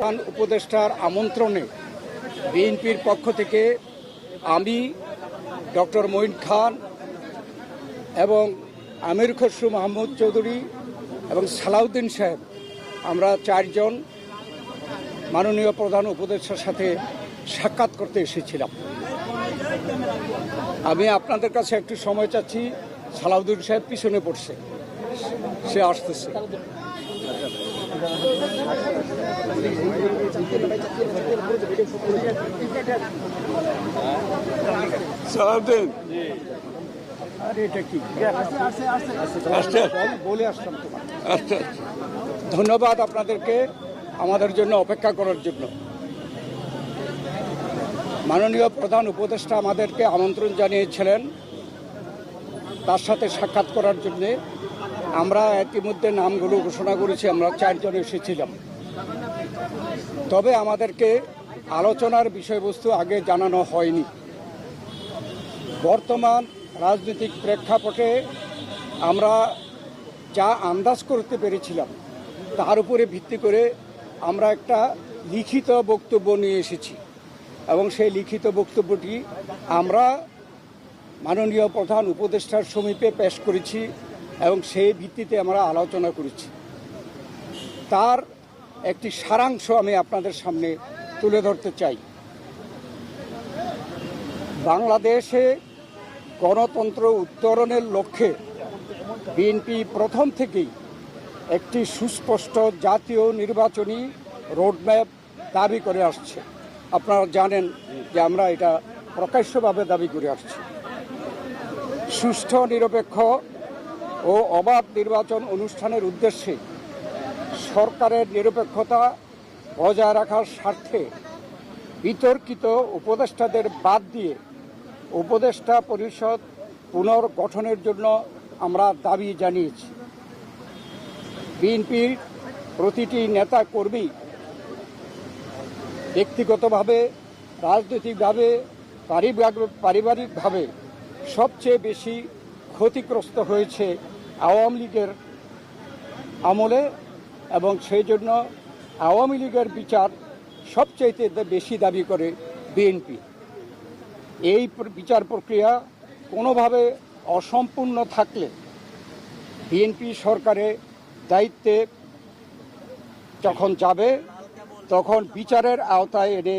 প্রধান উপদেষ্টার আমন্ত্রণে বিএনপির পক্ষ থেকে আমি ডক্টর মঈন খান এবং আমির খসরু মাহমুদ চৌধুরী এবং সালাউদ্দিন সাহেব, আমরা চারজন মাননীয় প্রধান উপদেষ্টার সাথে সাক্ষাৎ করতে এসেছিলাম। আমি আপনাদের কাছে একটু সময় চাচ্ছি। সালাউদ্দিন সাহেব পিছনে পড়ছে। সে আসতেছে। সালাউদ্দিন আরে এটা কি? বলে আসলাম তোমার আসতে ধন্যবাদ আপনাদেরকে আমাদের জন্য অপেক্ষা করার জন্য। মাননীয় প্রধান উপদেষ্টা আমাদেরকে আমন্ত্রণ জানিয়েছিলেন। তার সাথে সাক্ষাৎ করার জন্যে আমরা ইতিমধ্যে নামগুলো ঘোষণা করেছি, আমরা চারজন এসেছিলাম। তবে আমাদেরকে আলোচনার বিষয়বস্তু আগে জানানো হয়নি। বর্তমান রাজনৈতিক প্রেক্ষাপটে আমরা যা আন্দাজ করতে পেরেছিলাম, তার উপরে ভিত্তি করে আমরা একটা লিখিত বক্তব্য নিয়ে এসেছি। এবং সেই লিখিত বক্তব্যটি আমরা মাননীয় প্রধান উপদেষ্টার সমীপে পেশ করেছি। এবং সেই ভিত্তিতে আমরা আলোচনা করেছি। তার একটি সারাংশ আমি আপনাদের সামনে তুলে ধরতে চাই। বাংলাদেশে গণতন্ত্র উত্তরণের লক্ষ্যে বিএনপি প্রথম থেকেই একটি সুস্পষ্ট জাতীয় নির্বাচনী রোডম্যাপ দাবি করে আসছে। আপনারা জানেন যে আমরা এটা প্রকাশ্যভাবে দাবি করে আসছি। সুষ্ঠু নিরপেক্ষ ও অবাধ নির্বাচন অনুষ্ঠানের উদ্দেশ্যে সরকারের নিরপেক্ষতা বজায় রাখার স্বার্থে বিতর্কিত উপদেষ্টাদের বাদ দিয়ে উপদেষ্টা পরিষদ পুনর্গঠনের জন্য আমরা দাবি জানিয়েছি। বিএনপির প্রতিটি নেতা কর্মী ব্যক্তিগতভাবে, রাজনৈতিকভাবে পারিবারিকভাবে সবচেয়ে বেশি ক্ষতিগ্রস্ত হয়েছে আওয়ামী লীগের আমলে এবং সেই জন্য আওয়ামী লীগের বিচার সবচাইতে বেশি দাবি করে বিএনপি। এই বিচার প্রক্রিয়া কোনোভাবে অসম্পূর্ণ থাকলে বিএনপি সরকারে দায়িত্বে যখন যাবে, তখন বিচারের আওতায় এনে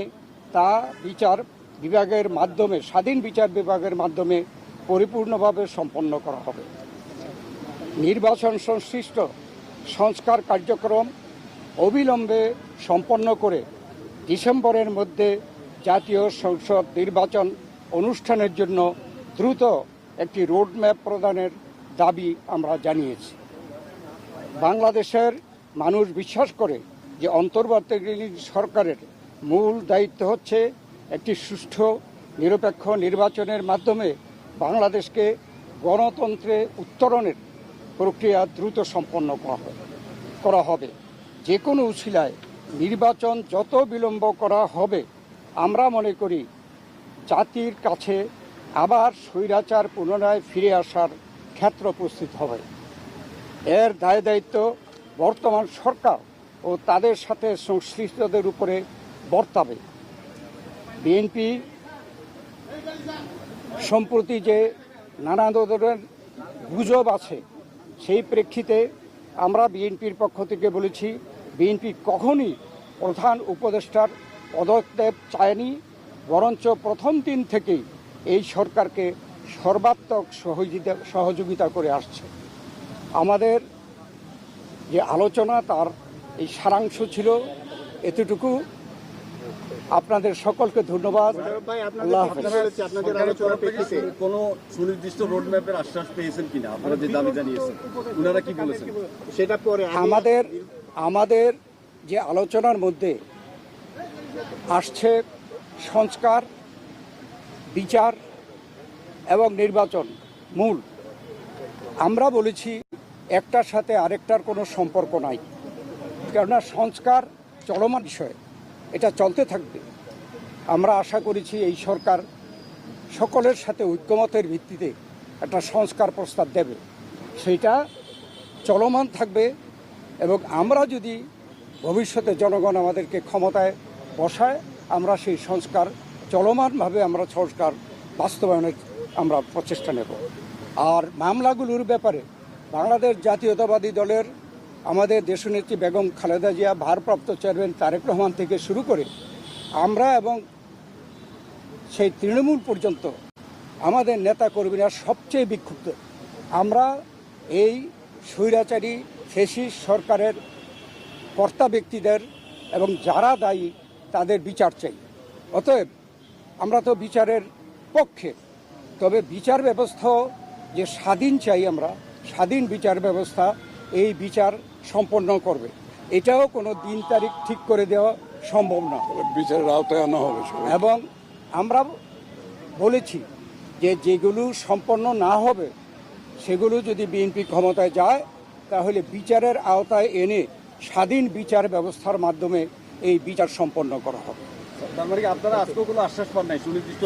তা বিচার বিভাগের মাধ্যমে, স্বাধীন বিচার বিভাগের মাধ্যমে পরিপূর্ণভাবে সম্পন্ন করা হবে। নির্বাচন সংশ্লিষ্ট সংস্কার কার্যক্রম অবিলম্বে সম্পন্ন করে ডিসেম্বরের মধ্যে জাতীয় সংসদ নির্বাচন অনুষ্ঠানের জন্য দ্রুত একটি রোডম্যাপ প্রদানের দাবি আমরা জানিয়েছি। বাংলাদেশের মানুষ বিশ্বাস করে যে অন্তর্বর্তীকালীন সরকারের মূল দায়িত্ব হচ্ছে একটি সুষ্ঠু, নিরপেক্ষ নির্বাচনের মাধ্যমে বাংলাদেশকে গণতন্ত্রে উত্তরণের প্রক্রিয়া দ্রুত সম্পন্ন করা হবে। যে কোনো উশিলায় নির্বাচন যত বিলম্ব করা হবে, আমরা মনে করি জাতির কাছে আবার স্বৈরাচার পুনরায় ফিরে আসার ক্ষেত্র প্রস্তুত হবে। এর দায় দায়িত্ব বর্তমান সরকার ও তাদের সাথে সংশ্লিষ্টদের উপরে বর্তাবে। বিএনপি সম্প্রতি যে নানা ধরনের গুজব আছে সেই প্রেক্ষিতে আমরা বিএনপির পক্ষ থেকে বলেছি, বিএনপি কখনই প্রধান উপদেষ্টার পদত্যাগ চায়নি, বরঞ্চ প্রথম দিন থেকেই এই সরকারকে সর্বাত্মক সহযোগিতা সহযোগিতা করে আসছে। আমাদের যে আলোচনা, তার এই সারাংশ ছিল, এতটুকু। আপনাদের সকলকে ধন্যবাদ। কোনো সুনির্দিষ্ট রোডম্যাপের আশ্বাস পেয়েছেন কিনা? আপনারা যে দাবি জানিয়েছেন। ওনারা কি বলেছেন? সেটা পরে আমাদের আমাদের যে আলোচনার মধ্যে আসছে সংস্কার বিচার এবং নির্বাচন মূল আমরা বলেছি একটার সাথে আরেকটার কোনো সম্পর্ক নাই। কেননা সংস্কার চলমান বিষয়। এটা চলতে থাকবে। আমরা আশা করেছি এই সরকার সকলের সাথে ঐক্যমতের ভিত্তিতে একটা সংস্কার প্রস্তাব দেবে। সেইটা চলমান থাকবে এবং আমরা যদি ভবিষ্যতে জনগণ আমাদেরকে ক্ষমতায় বসায়, আমরা সেই সংস্কার চলমানভাবে আমরা সংস্কার বাস্তবায়নের আমরা প্রচেষ্টা নেব। আর মামলাগুলোর ব্যাপারে বাংলাদেশ জাতীয়তাবাদী দলের আমাদের দেশনেত্রী বেগম খালেদা জিয়া, ভারপ্রাপ্ত চেয়ারম্যান তারেক রহমান থেকে শুরু করে আমরা এবং সেই তৃণমূল পর্যন্ত আমাদের নেতা কর্মীরা সবচেয়ে বিক্ষুব্ধ। আমরা এই স্বৈরাচারী, ফেসিস সরকারের কর্তা ব্যক্তিদের এবং যারা দায়ী তাদের বিচার চাই। অতএব আমরা তো বিচারের পক্ষে, তবে বিচার ব্যবস্থা যে স্বাধীন চাই আমরা, স্বাধীন বিচার ব্যবস্থা এই বিচার সম্পন্ন করবে। এটাও কোনো দিন তারিখ ঠিক করে দেওয়া সম্ভব না। বিচারের আওতায় আনা হবে এবং আমরা বলেছি যে যেগুলো সম্পন্ন না হবে সেগুলো যদি বিএনপি ক্ষমতায় যায় তাহলে বিচারের আওতায় এনে স্বাধীন বিচার ব্যবস্থার মাধ্যমে এই বিচার সম্পন্ন করা হবে। তার মানে আপনারা আজকেও কোনো আশ্বাস পান নাই সুনির্দিষ্ট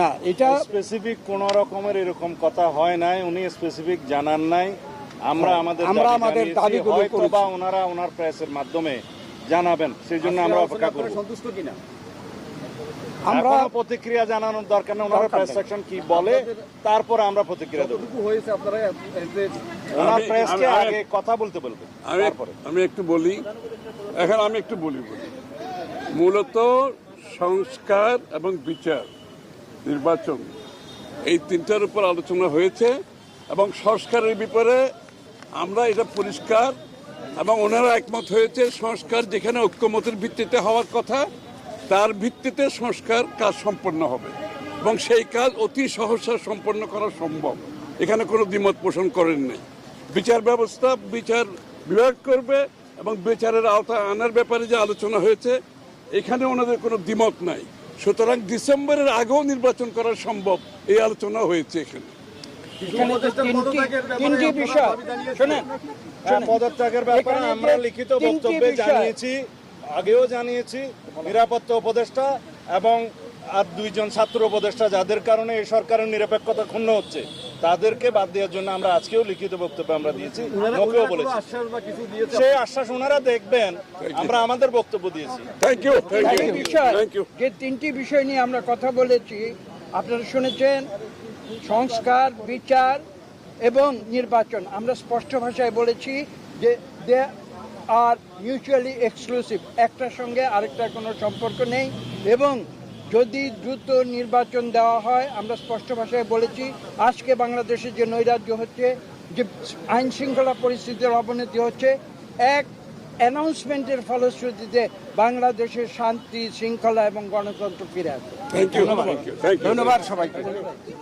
না এটা স্পেসিফিক কোন রকমের এরকম কথা হয় নাই উনি স্পেসিফিক জানান নাই। আমরা আমাদের আমরা দাবি আমাদের দাবিগুলো হয়তো বা ওনারা ওনার প্রেসের মাধ্যমে জানাবেন সেই জন্য আমরা অপেক্ষা করব। সন্তুষ্ট কিনা? আমরা প্রতিক্রিয়া জানানোর দরকার নেই ওনার প্রেস সেকশন কি বলে তারপর আমরা প্রতিক্রিয়া দেবো। হয়েছে আপনারা ওনার আমি- প্রেসকে আগে কথা বলতে বলবেন আমি আমি একটু বলি এখন আমি একটু বলি বলি। মূলত সংস্কার এবং বিচার নির্বাচন এই তিনটার উপর আলোচনা হয়েছে এবং সংস্কারের ব্যাপারে আমরা এটা পরিষ্কার এবং ওনারা একমত হয়েছে সংস্কার যেখানে ঐক্যমতের ভিত্তিতে হওয়ার কথা, তার ভিত্তিতে সংস্কার কাজ সম্পন্ন হবে এবং সেই কাজ অতি সহসা সম্পন্ন করা সম্ভব। এখানে কোনো দ্বিমত পোষণ করেন নাই। বিচার ব্যবস্থা, বিচার বিভাগ করবে এবং বিচারের আওতা আনার ব্যাপারে যে আলোচনা হয়েছে, এখানে ওনাদের কোনো দ্বিমত নাই। সুতরাং ডিসেম্বরের আগেও নির্বাচন করা সম্ভব, এই আলোচনা হয়েছে এখানে। তিনটি বিষয় শোনেন হ্যাঁ, পদত্যাগের ব্যাপারে আমরা লিখিত বক্তব্যে জানিয়েছি আগেও জানিয়েছি নিরাপত্তা উপদেষ্টা এবং আর দুইজন ছাত্র উপদেষ্টা যাদের কারণে এই সরকারের নিরপেক্ষতা ক্ষুণ্ণ হচ্ছে তাদেরকে বাদ দেওয়ার জন্য আমরা আজকেও লিখিত বক্তব্য আমরা দিয়েছি কোনো বলেছি। সেই আশ্বাস ওনারা দেখবেন আমরা আমাদের বক্তব্য দিয়েছি। থ্যাংক ইউ যে তিনটি বিষয় নিয়ে আমরা কথা বলেছি আপনারা শুনেছেন সংস্কার বিচার এবং নির্বাচন। আমরা স্পষ্ট ভাষায় বলেছি যে দে আর মিউচুয়ালি এক্সক্লুসিভ একটার সঙ্গে আরেকটার কোনো সম্পর্ক নেই এবং যদি দ্রুত নির্বাচন দেওয়া হয় আমরা স্পষ্ট ভাষায় বলেছি আজকে বাংলাদেশে যে নৈরাজ্য হচ্ছে যে আইন শৃঙ্খলা পরিস্থিতির অবনতি হচ্ছে এক অ্যানাউন্সমেন্টের ফলশ্রুতিতে বাংলাদেশের শান্তি শৃঙ্খলা এবং গণতন্ত্র ফিরে আসবে। ধন্যবাদ সবাইকে।